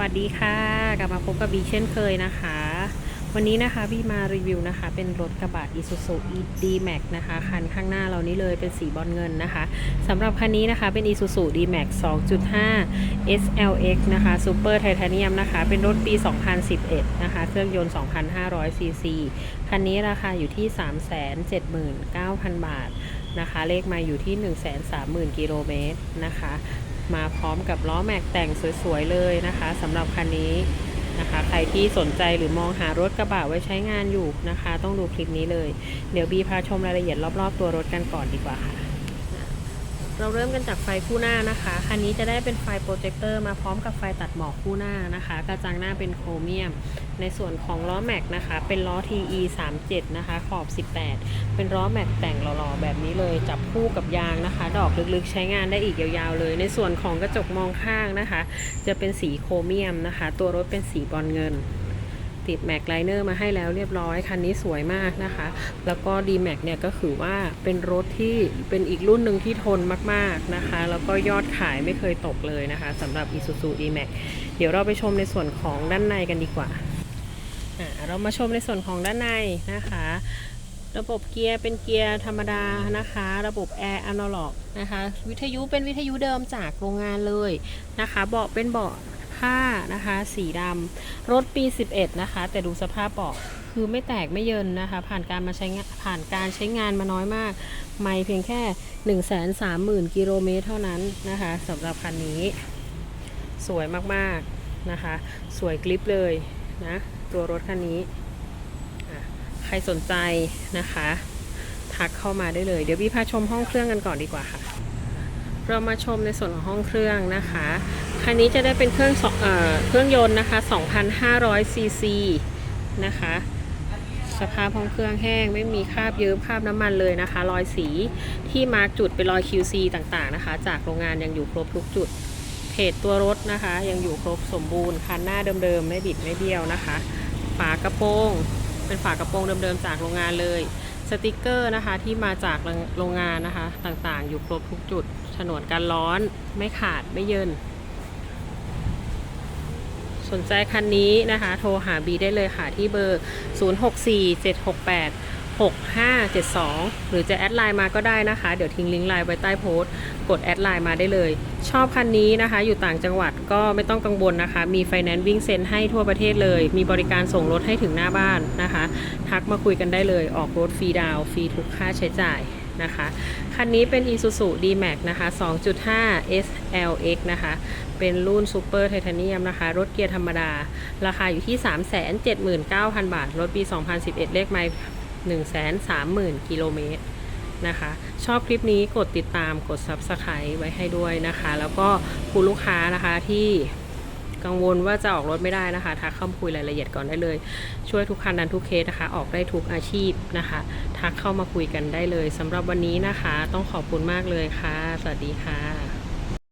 วัสดีค่ะกลับมาพบกับบีเช่นเคยนะคะ วันนี้นะคะบีมารีวิวนะคะ เป็นรถกระบะ Isuzu D-Max นะคะคันข้างหน้าเรานี้เลยเป็นสีบอลเงินนะคะสำหรับคันนี้นะคะเป็น Isuzu D-Max 2.5 SLX นะคะ Super Titanium นะคะ เป็นรถปี 2011 นะคะ เครื่องยนต์ 2,500ซีซีคันนี้ราคาอยู่ที่ 379,000 บาทนะคะ เลขมาอยู่ที่ 130,000 กิโลเมตรนะคะ มาพร้อมกับล้อแม็กแต่งสวยๆเลยนะคะสำหรับคันนี้นะคะ ใครที่สนใจหรือมองหารถกระบะไว้ใช้งานอยู่นะคะ ต้องดูคลิปนี้เลย เดี๋ยวบีพาชมรายละเอียดรอบๆตัวรถกันก่อนดีกว่าค่ะ เราเริ่มกันจากไฟคู่หน้านะคะ คันนี้จะได้เป็นไฟโปรเจคเตอร์มาพร้อมกับไฟตัดหมอกคู่หน้านะคะ กระจังหน้าเป็นโครเมียม ในส่วนของล้อแม็กนะคะ เป็นล้อ TE 37นะคะ ขอบ 18 เป็นล้อแม็กแต่งหล่อๆแบบนี้เลย จับคู่กับยางนะคะ ดอกลึกๆ ใช้งานได้อีกยาวๆเลย ในส่วนของกระจกมองข้างนะคะ จะเป็นสีโครเมียมนะคะ ตัวรถเป็นสีบอลเงิน ติดแม็กไลเนอร์มาให้แล้วเรียบร้อย คันนี้สวยมากนะคะ แล้วก็ d m a x เนี่ยก็คือว่าเป็นรถที่เป็นอีกรุ่นหนึ่งที่ทนมากๆนะคะ แล้วก็ยอดขายไม่เคยตกเลยนะคะสำหรับ Isuzu D-Max เดี๋ยวเราไปชมในส่วนของด้านในกันดีกว่าอ่าเรามาชมในส่วนของด้านในนะคะระบบเกียร์เป็นเกียร์ธรรมดานะคะ ระบบแอร์อนาล็อกนะคะ วิทยุเป็นวิทยุเดิมจากโรงงานเลยนะคะ เบาะเป็นเบาะ ผ้านะคะ สีดำรถปี 11 นะคะ แต่ดูสภาพเบาะคือไม่แตกไม่เยินนะคะ ผ่านการมาใช้งานผ่านการใช้งานมาน้อยมาก ไม่เพียงแค่ 130,000 กิโลเมตรเท่านั้นนะคะสำหรับคันนี้ สวยมากๆนะคะ สวยกลิปเลยนะ ตัวรถคันนี้ ใครสนใจนะคะ ทักเข้ามาได้เลย เดี๋ยวพี่พาชมห้องเครื่องกันก่อนดีกว่าค่ะ เรามาชมในส่วนของห้องเครื่องนะคะ คันนี้จะได้เป็นเครื่องเอ่อเครื่องยนต์นะคะ 2,500 ซีซีนะคะ สภาพห้องเครื่องแห้งไม่มีคราบเยิ้มคราบน้ำมันเลยนะคะ รอยสีที่มาร์กจุดเป็นรอย QC ต่างๆนะคะ จากโรงงานยังอยู่ครบทุกจุด เพจตัวรถนะคะ ยังอยู่ครบสมบูรณ์ คันหน้าเดิมๆ ไม่บิดไม่เบี้ยวนะคะ ฝากระโปรงเป็นฝากระโปรงเดิมๆ จากโรงงานเลย สติกเกอร์นะคะที่มาจากโรงงานนะคะต่างๆ อยู่ครบทุกจุดฉนวนกันร้อนไม่ขาดไม่เยิน สนใจคันนี้นะคะ โทรหาบีได้เลยค่ะที่เบอร์ 064768 6572 หรือจะแอดไลน์มาก็ได้นะคะ เดี๋ยวทิ้งลิงก์ไลน์ไว้ใต้โพสต์ กดแอดไลน์มาได้เลย ชอบคันนี้นะคะ อยู่ต่างจังหวัดก็ไม่ต้องกังวลนะคะ มีไฟแนนซ์วิ่งเซ็นให้ทั่วประเทศเลย มีบริการส่งรถให้ถึงหน้าบ้านนะคะ ทักมาคุยกันได้เลย ออกรถฟรีดาวฟรีทุกค่าใช้จ่ายนะคะ คันนี้เป็น Isuzu D-Max นะคะ 2.5 SLX นะคะ เป็นรุ่น Super Titanium นะคะ รถเกียร์ธรรมดา ราคาอยู่ที่ 379,000 บาท รถปี 2011 เลขไมล์ 130,000 กิโลเมตรนะคะ ชอบคลิปนี้กดติดตามกด Subscribe ไว้ให้ด้วยนะคะ แล้วก็คุณลูกค้านะคะที่กังวลว่าจะออกรถไม่ได้นะคะทักเข้ามาคุยรายละเอียดก่อนได้เลย ช่วยทุกคันดันทุกเคสนะคะ ออกได้ทุกอาชีพนะคะ ทักเข้ามาคุยกันได้เลยสำหรับวันนี้นะคะ ต้องขอบคุณมากเลยค่ะ สวัสดีค่ะ